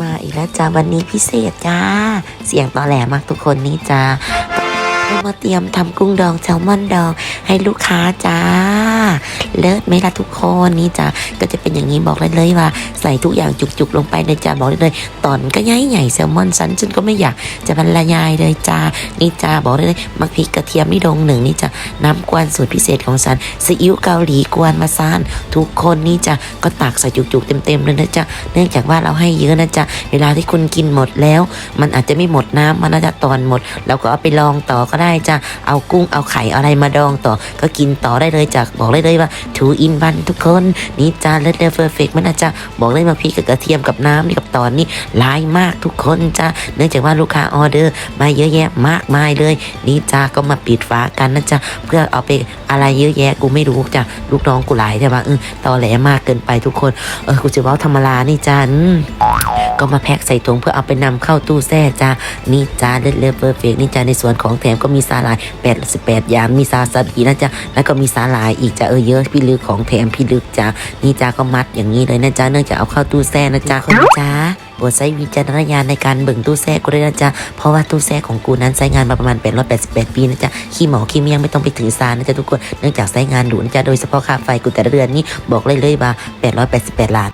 มาอีกแล้วจ้าวันนี้พิเศษจ้า เสียงตอแหลมากทุกคนนี่จ้า เรามาเตรียมทำกุ้งดองแซลมอนดองให้ลูกค้าจ้า เลิศไหมล่ะทุกคนนี่จ้าก็จะเป็นอย่างนี้บอกเลยเลยว่า ใส่ทุกอย่างจุกๆลงไปเลยจ้าบอกเลยเลยตอนก็ใหญ่ใหญ่แซลมอนสันฉันก็ไม่อยากจะบรรยายเลยจ้านี่จ้าบอกเลยเลยมักพริกกระเทียมนี่ดงหนึ่งนี่จ้าน้ำกวนสูตรพิเศษของสันซีอิ๊วเกาหลีกวนมาซานทุกคนนี่จ้าก็ตักใส่จุกๆเต็มๆเลยนะจ้าเนื่องจากว่าเราให้เยอะนะจ๊ะเวลาที่คุณกินหมดแล้ว มันอาจจะไม่หมดน้ำมันอาจจะตอนหมดเราก็เอาไปลองต่อก็ได้จ้ะเอากุ้งเอาไข่อะไรมาดองต่อ ก็กินต่อได้เลยจ้ะบอกเลยเลยว่า two in one ทุกคนนี่จ้าเลิศเลเฟอร์เฟกมันอาจจะบอกเลยมาพริกกับกระเทียมกับน้ำนี่กับตอนนี้หลายมากทุกคนจ้ะเนื่องจากว่าลูกค้าออเดอร์มาเยอะแยะมากมายเลย นี่จ้าก็มาปิดฝากันนะจ๊ะเพื่อเอาไปอะไรเยอะแยะกูไม่รู้จ้ะลูกน้องกูหลายใช่ปะเออตอแหลมากเกินไปทุกคนเออกูจะว่าธรรมดานี่จ้าอืม ก็มาแพ็คใส่ถุงเพื่อเอาไปนำเข้าตู้แช่จ้านี่จ้าเลิศเลเวอร์เฟกนี่จ้าในส่วนของแถมก็มีสาหร่าย88อย่างมีซาซาบีนะจ้าแล้วก็มีสาหร่ายอีกจ้าเออเยอะพี่ลึกของแถมพี่ลึกจ้านี่จ้าก็มัดอย่างนี้เลยนะจ้าเนื่องจากเอาเข้าตู้แช่นะจ้าคนจ้าปรดใช้วิจารณญาณในการเบิ่งตู้แช่กูด้วยนะจ๊ะ เพราะว่าตู้แช่ของกูนั้นใช้งานมาประมาณ 888 ปีนะจ๊ะ ขี้หมอขี้เมียงไม่ต้องไปถือสารนะจ๊ะทุกคน เนื่องจากใช้งานหรูนะจ๊ะ โดยเฉพาะค่าไฟกูแต่ละเดือนนี่บอกเลยเลยว่า 888 ล้าน